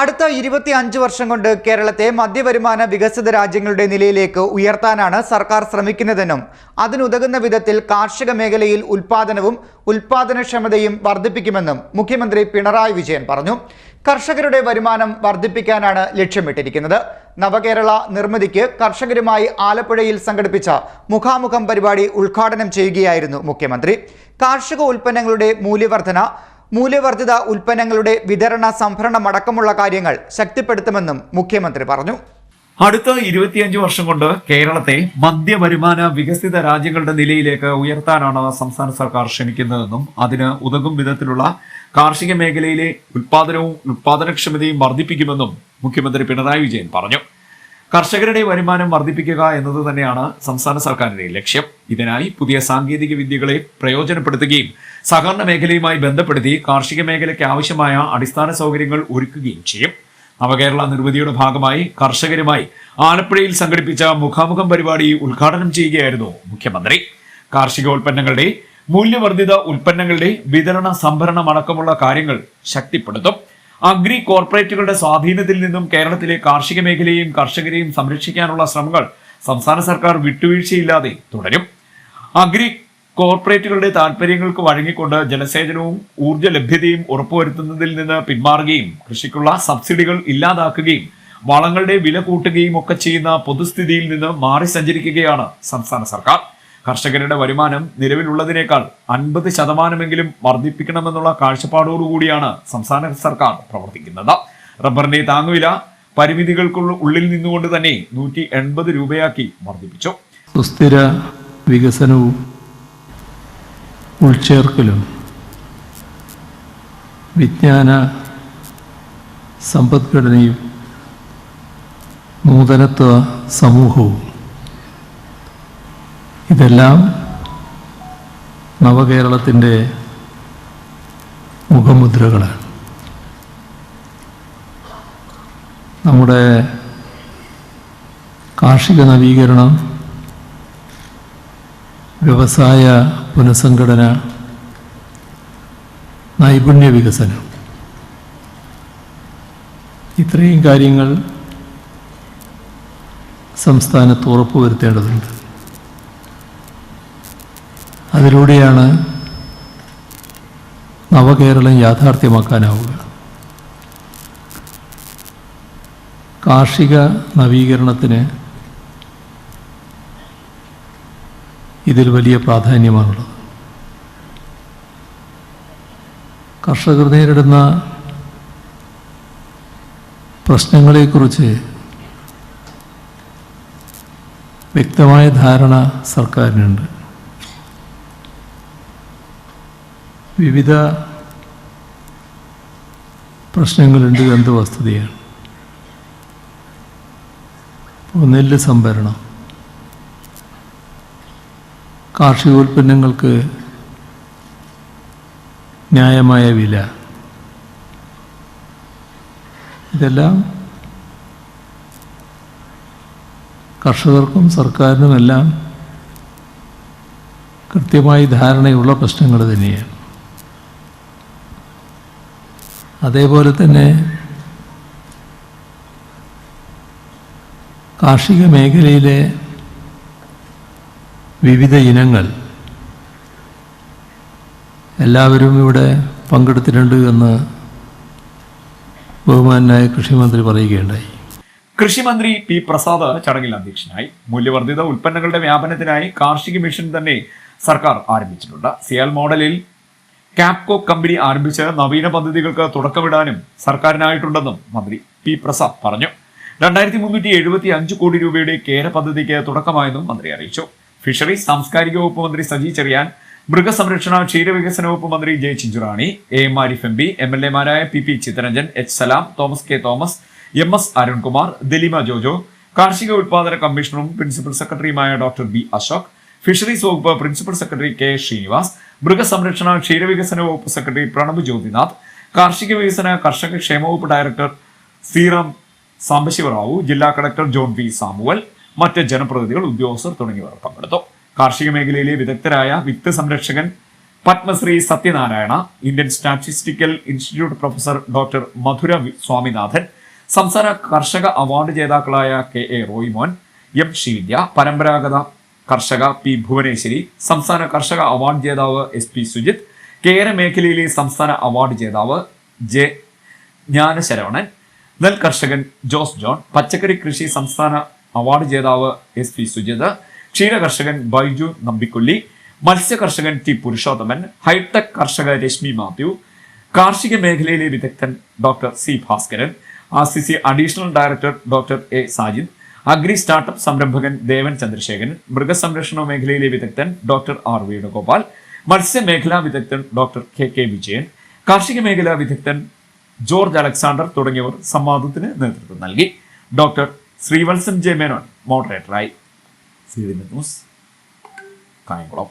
അടുത്ത ഇരുപത്തി അഞ്ച് വർഷം കൊണ്ട് കേരളത്തെ മധ്യവരുമാന വികസിത രാജ്യങ്ങളുടെ നിലയിലേക്ക് ഉയർത്താനാണ് സർക്കാർ ശ്രമിക്കുന്നതെന്നും അതിനുതകുന്ന വിധത്തിൽ കാർഷിക മേഖലയിൽ ഉൽപാദനവും ഉൽപാദനക്ഷമതയും വർദ്ധിപ്പിക്കുമെന്നും മുഖ്യമന്ത്രി പിണറായി വിജയൻ പറഞ്ഞു. കർഷകരുടെ വരുമാനം വർദ്ധിപ്പിക്കാനാണ് ലക്ഷ്യമിട്ടിരിക്കുന്നത്. നവകേരള നിർമ്മിതിക്ക് കർഷകരുമായി ആലപ്പുഴയിൽ സംഘടിപ്പിച്ച മുഖാമുഖം പരിപാടി ഉദ്ഘാടനം ചെയ്യുകയായിരുന്നു മുഖ്യമന്ത്രി. കാർഷിക ഉൽപ്പന്നങ്ങളുടെ മൂല്യവർധന മൂല്യവർദ്ധിത ഉൽപ്പന്നങ്ങളുടെ വിതരണ സംഭരണം അടക്കമുള്ള കാര്യങ്ങൾ ശക്തിപ്പെടുത്തുമെന്നും മുഖ്യമന്ത്രി പറഞ്ഞു. അടുത്ത ഇരുപത്തിയഞ്ച് വർഷം കൊണ്ട് കേരളത്തെ മധ്യവരുമാന വികസിത രാജ്യങ്ങളുടെ നിലയിലേക്ക് ഉയർത്താനാണ് സംസ്ഥാന സർക്കാർ ശ്രമിക്കുന്നതെന്നും അതിന് ഉതകും വിധത്തിലുള്ള കാർഷിക മേഖലയിലെ ഉൽപാദനവും ഉൽപാദനക്ഷമതയും വർദ്ധിപ്പിക്കുമെന്നും മുഖ്യമന്ത്രി പിണറായി വിജയൻ പറഞ്ഞു. കർഷകരുടെ വരുമാനം വർദ്ധിപ്പിക്കുക എന്നത് തന്നെയാണ് സംസ്ഥാന സർക്കാരിന്റെ ലക്ഷ്യം. ഇതിനായി പുതിയ സാങ്കേതിക വിദ്യകളെ പ്രയോജനപ്പെടുത്തുകയും സഹകരണ മേഖലയുമായി ബന്ധപ്പെടുത്തി കാർഷിക മേഖലയ്ക്ക് ആവശ്യമായ അടിസ്ഥാന സൗകര്യങ്ങൾ ഒരുക്കുകയും ചെയ്യും. നവകേരള നിർമ്മിതിയുടെ ഭാഗമായി കർഷകരുമായി ആലപ്പുഴയിൽ സംഘടിപ്പിച്ച മുഖാമുഖം പരിപാടി ഉദ്ഘാടനം ചെയ്യുകയായിരുന്നു മുഖ്യമന്ത്രി. കാർഷികോൽപ്പന്നങ്ങളുടെ മൂല്യവർദ്ധിത ഉൽപ്പന്നങ്ങളുടെ വിതരണ സംഭരണം അടക്കമുള്ള കാര്യങ്ങൾ ശക്തിപ്പെടുത്തും. അഗ്രി കോർപ്പറേറ്റുകളുടെ സ്വാധീനത്തിൽ നിന്നും കേരളത്തിലെ കാർഷിക മേഖലയെയും കർഷകരെയും സംരക്ഷിക്കാനുള്ള ശ്രമങ്ങൾ സംസ്ഥാന സർക്കാർ വിട്ടുവീഴ്ചയില്ലാതെ തുടരും. അഗ്രി കോർപ്പറേറ്റുകളുടെ താൽപ്പര്യങ്ങൾക്ക് വഴങ്ങിക്കൊണ്ട് ജലസേചനവും ഊർജ ലഭ്യതയും ഉറപ്പുവരുത്തുന്നതിൽ നിന്ന് പിന്മാറുകയും കൃഷിക്കുള്ള സബ്സിഡികൾ ഇല്ലാതാക്കുകയും വളങ്ങളുടെ വില കൂട്ടുകയും ഒക്കെ ചെയ്യുന്ന പൊതുസ്ഥിതിയിൽ നിന്ന് മാറി സഞ്ചരിക്കുകയാണ് സംസ്ഥാന സർക്കാർ. കർഷകരുടെ വരുമാനം നിലവിലുള്ളതിനേക്കാൾ അൻപത് ശതമാനമെങ്കിലും വർദ്ധിപ്പിക്കണമെന്നുള്ള കാഴ്ചപ്പാടോടുകൂടിയാണ് സംസ്ഥാന സർക്കാർ പ്രവർത്തിക്കുന്നത്. റബ്ബറിന്റെ താങ്ങുവില പരിമിതികൾക്കുള്ള ഉള്ളിൽ നിന്നുകൊണ്ട് തന്നെ നൂറ്റി എൺപത് രൂപയാക്കി വർദ്ധിപ്പിച്ചു. സുസ്ഥിര വികസനവും ഉൾച്ചേർക്കലും വിജ്ഞാന സമ്പദ്ഘടനയും നൂതനത്വ സമൂഹവും ഇതെല്ലാം നവകേരളത്തിന്റെ മുഖമുദ്രകളാണ്. നമ്മുടെ കാർഷിക നവീകരണം വ്യവസായ പുനഃസംഘടന നൈപുണ്യ വികസനം. ഇത്രയും കാര്യങ്ങൾ സംസ്ഥാനത്ത് ഉറപ്പുവരുത്തേണ്ടതുണ്ട്. അതിലൂടെയാണ് നവകേരളം യാഥാർത്ഥ്യമാക്കാനാവുക. കാർഷിക നവീകരണത്തിന് ഇതിൽ വലിയ പ്രാധാന്യമാണുള്ളത്. കർഷകർ നേരിടുന്ന പ്രശ്നങ്ങളെക്കുറിച്ച് വ്യക്തമായ ധാരണ സർക്കാരിനുണ്ട്. വിവിധ പ്രശ്നങ്ങളുണ്ട് എന്ത് വസ്തുതയാണ് നെല്ല് സംഭരണം. കാർഷികോൽപ്പന്നങ്ങൾക്ക് ന്യായമായ വില. ഇതെല്ലാം കർഷകർക്കും സർക്കാരിനുമെല്ലാം കൃത്യമായി ധാരണയുള്ള പ്രശ്നങ്ങൾ തന്നെയാണ്. അതേപോലെ തന്നെ കാർഷിക മേഖലയിലെ വിവിധ ഇനങ്ങൾ എല്ലാവരും ഇവിടെ പങ്കെടുത്തിട്ടുണ്ട് എന്ന് ബഹുമാനായ കൃഷിമന്ത്രി പറയുകയുണ്ടായി. കൃഷിമന്ത്രി പി പ്രസാദ് ചടങ്ങിൽ അധ്യക്ഷനായി. മൂല്യവർദ്ധിത ഉൽപ്പന്നങ്ങളുടെ വ്യാപനത്തിനായി കാർഷിക മിഷൻ തന്നെ സർക്കാർ ആരംഭിച്ചിട്ടുണ്ട്. സിയാൽ മോഡലിൽ കാപ്കോ കമ്പനി ആരംഭിച്ച് നവീന പദ്ധതികൾക്ക് തുടക്കമിടാനും സർക്കാരിനായിട്ടുണ്ടെന്നും മന്ത്രി പി പ്രസാദ് പറഞ്ഞു. രണ്ടായിരത്തി മുന്നൂറ്റി എഴുപത്തി അഞ്ച് കോടി രൂപയുടെ കേര പദ്ധതിക്ക് തുടക്കമായെന്നും മന്ത്രി അറിയിച്ചു. ഫിഷറീസ് സാംസ്കാരിക വകുപ്പ് മന്ത്രി സജി ചെറിയാൻ മൃഗസംരക്ഷണ ക്ഷീരവികസന വകുപ്പ് മന്ത്രി J Chinchurani A M Arif M P M L എമാരായ P P Chittaranjan H Salam Thomas K Thomas M S Arunkumar Dilima Jojo കാർഷിക ഉത്പാദന കമ്മീഷണറും പ്രിൻസിപ്പൽ സെക്രട്ടറിയുമായ ഡോക്ടർ ബി അശോക് ഫിഷറീസ് വകുപ്പ് പ്രിൻസിപ്പൽ സെക്രട്ടറി കെ ശ്രീനിവാസ് മൃഗസംരക്ഷണ ക്ഷീരവികസന വകുപ്പ് സെക്രട്ടറി പ്രണബ് ജ്യോതിനാഥ് കാർഷിക വികസന കർഷക ക്ഷേമ വകുപ്പ് ഡയറക്ടർ സീറം സാംബശിവറാവു ജില്ലാ കളക്ടർ ജോൺ വി സാമുവൽ മറ്റ് ജനപ്രതിനിധികൾ ഉദ്യോഗസ്ഥർ തുടങ്ങിയവർ പങ്കെടുത്തു. കാർഷിക മേഖലയിലെ വിദഗ്ധരായ വിത്ത് സംരക്ഷകൻ Padmashri Sathyanarayana Indian statistical institute professor doctor Madhura Swaminathan സംസ്ഥാന കർഷക അവാർഡ് ജേതാക്കളായ K A Roymon M Sheelya പരമ്പരാഗത കർഷക പി ഭുവനേശ്വരി സംസ്ഥാന കർഷക അവാർഡ് ജേതാവ് എസ് പി സുജിത് കേര മേഖലയിലെ സംസ്ഥാന അവാർഡ് ജേതാവ് ജെ ജ്ഞാനശരവണൻ നെൽ കർഷകൻ ജോസ് ജോൺ പച്ചക്കറി കൃഷി സംസ്ഥാന അവാർഡ് ജേതാവ് എസ് പി സുജിത് ക്ഷീര കർഷകൻ ബൈജു നമ്പിക്കൊല്ലി മത്സ്യ കർഷകൻ ടി പുരുഷോത്തമൻ ഹൈടെക് കർഷക രശ്മി മാത്യു കാർഷിക മേഖലയിലെ വിദഗ്ധൻ doctor C Bhaskaran R C C additional director doctor A Sajid agri startup സംരംഭകൻ Devan Chandrasekharan മൃഗസംരക്ഷണ മേഖലയിലെ വിദഗ്ധൻ ഡോക്ടർ ആർ വേണുഗോപാൽ മത്സ്യമേഖലാ വിദഗ്ധൻ ഡോക്ടർ കെ കെ വിജയൻ കാർഷിക മേഖലാ വിദഗ്ധൻ ജോർജ് അലക്സാണ്ടർ തുടങ്ങിയവർ സംവാദത്തിന് നേതൃത്വം നൽകി. ഡോക്ടർ ശ്രീവത്സൻ ജെ മേനോൻ മോഡറേറ്ററായി ന്യൂസ് കായംകുളം.